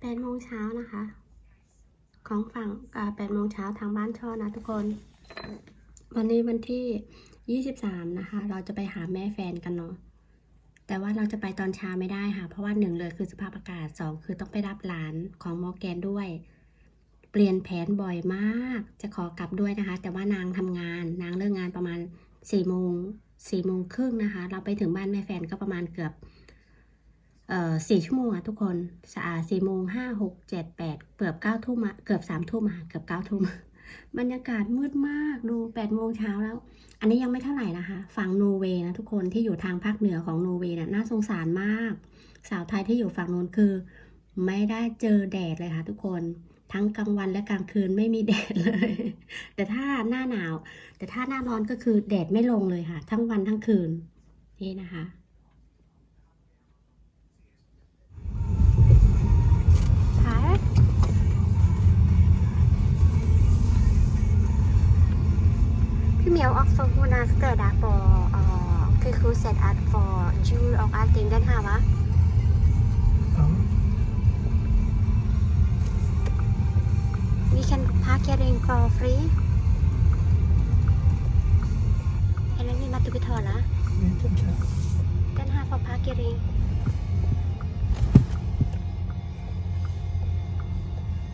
แปดโมงเช้านะคะ ของฝั่งแปดโมงเช้าทางบ้านช่อนะทุกคน วันนี้วันที่ยี่สิบสามนะคะ เราจะไปหาแม่แฟนกันเนาะแต่ว่าเราจะไปตอนเช้าไม่ได้ค่ะ เพราะว่าหนึ่งเลยคือสภาพอากาศสองคือต้องไปรับหลานของมอแกนด้วย เปลี่ยนแผนบ่อยมาก จะขอกลับด้วยนะคะ แต่ว่านางทำงานนางเลิกงานประมาณสี่โมงสี่โมงครึ่งนะคะ เราไปถึงบ้านแม่แฟนก็ประมาณเกือบ สี่ชั่วโมงอะทุกคนสะอาสี่โมงห้าหกเจ็ดแปดเกือบเก้าทุ่มอะเกือบสามทุ่มอะเกือบเก้าทุ่มบรรยากาศมืดมากดูแปดโมงเช้าแล้ว อันนี้ยังไม่เท่าไหร่นะคะฝั่งโนอร์เวย์นะทุกคนที่อยู่ทางภาคเหนือของโนอร์เวย์น่ะน่าสงสารมาก สาวไทยที่อยู่ฝั่งนู้นคือ ไม่ได้เจอแดดเลยค่ะทุกคนทั้งกลางวันและกลางคืนไม่มีแดดเลย แต่ถ้าหน้าหนาว แต่ถ้าหน้าร้อนก็คือแดดไม่ลงเลยค่ะ ทั้งวันทั้งคืนนี่นะคะ พี่ och för hon har städat på uh, kurset att få djur och allting den här va? Ja. Vi kan parkering for free. Eller vi måste betala. Vet inte. Den här för parkering.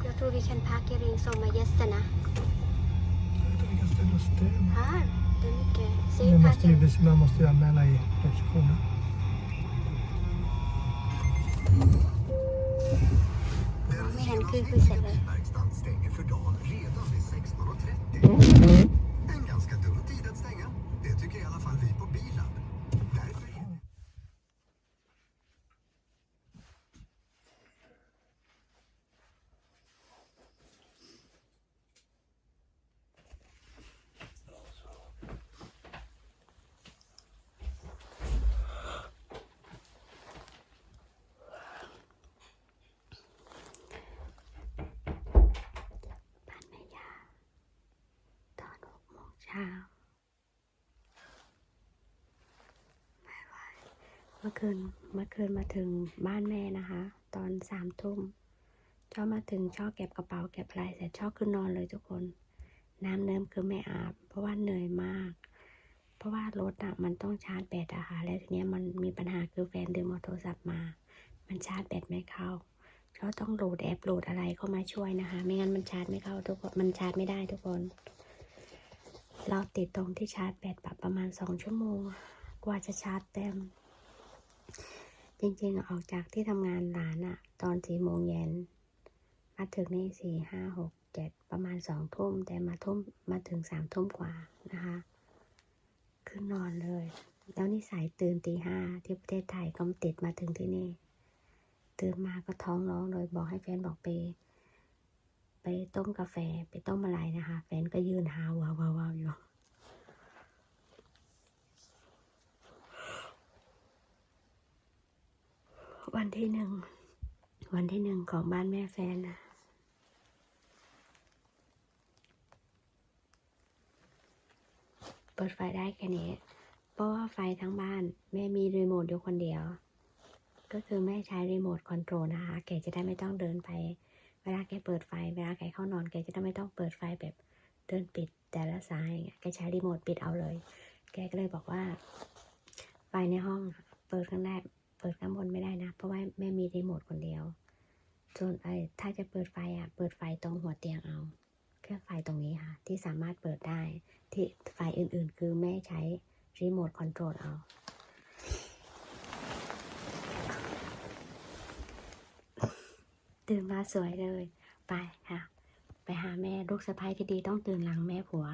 Jag tror vi kan parkering som gästerna. Vi kan ställa oss där. Här, det är mycket. Se Man måste, ju, parkering. man måste ju anmäla i receptionen. Med en kurset. Verkstaden stänger ช้าไม่ไหวเมื่อคืนเมื่อคืนมาถึงบ้านแม่นะคะ ตอนสามทุ่มชอบมาถึงชอบเก็บกระเป๋าเก็บอะไรเสร็จชอบขึ้นนอนเลยทุกคน น้ำเนิมคือไม่อาบ เพราะว่าเหนื่อยมาก เพราะว่ารถอะมันต้องชาร์จแบตอะค่ะแล้วทีเนี้ยมันมีปัญหาคือแฟนดึงเอาโทรศัพท์มา มันชาร์จแบตไม่เข้าก็ต้องโหลดแอปโหลดอะไรเข้ามาช่วยนะคะ ไม่งั้นมันชาร์จไม่เข้าทุกคนมันชาร์จไม่ได้ทุกคน เราติดตรงที่ชาร์จแบตแบบประมาณสองชั่วโมง กว่าจะชาร์จเต็ม จริงๆออกจากที่ทำงานร้านอะตอนสี่โมงเย็นมาถึงนี่สี่ห้าหกเจ็ดประมาณสองทุ่ม แต่มาทุ่มมาถึงสามทุ่มกว่านะคะขึ้นนอนเลย แล้วนิสัยตื่นตีห้าที่ประเทศไทยก็ติดมาถึงที่นี่ ตื่นมาก็ท้องร้องเลยบอกให้แฟนบอกไป ไปต้มกาแฟไปต้มอะไรนะคะ แฟนก็ยืนหาววาววาววาวอยู่วันที่หนึ่ง วันที่หนึ่งของบ้านแม่แฟนนะเปิดไฟได้แค่นี้ เพราะว่าไฟทั้งบ้าน แม่มีรีโมทอยู่คนเดียว ก็คือแม่ใช้รีโมทคอนโทรลนะคะ แกจะได้ไม่ต้องเดินไป เวลาแกเปิดไฟ เวลาแกเข้านอนแกจะได้ไม่ต้องเปิดไฟแบบเดินปิดแต่ละสายอย่างเงี้ยแกใช้รีโมทปิดเอาเลย แกก็เลยบอกว่า ไฟในห้องเปิดข้างแรกเปิดข้างบนไม่ได้นะ เพราะว่าแม่มีรีโมทคนเดียว ส่วนไอ้ถ้าจะเปิดไฟอะ เปิดไฟตรงหัวเตียงเอาแค่ไฟตรงนี้ค่ะ ที่สามารถเปิดได้ ที่ไฟอื่นๆ คือแม่ใช้รีโมทคอนโทรลเอา ตื่นมาสวยเลย ไปค่ะ ไปหาแม่ลูกสะพายที่ดีต้องตื่นหลังแม่ผัว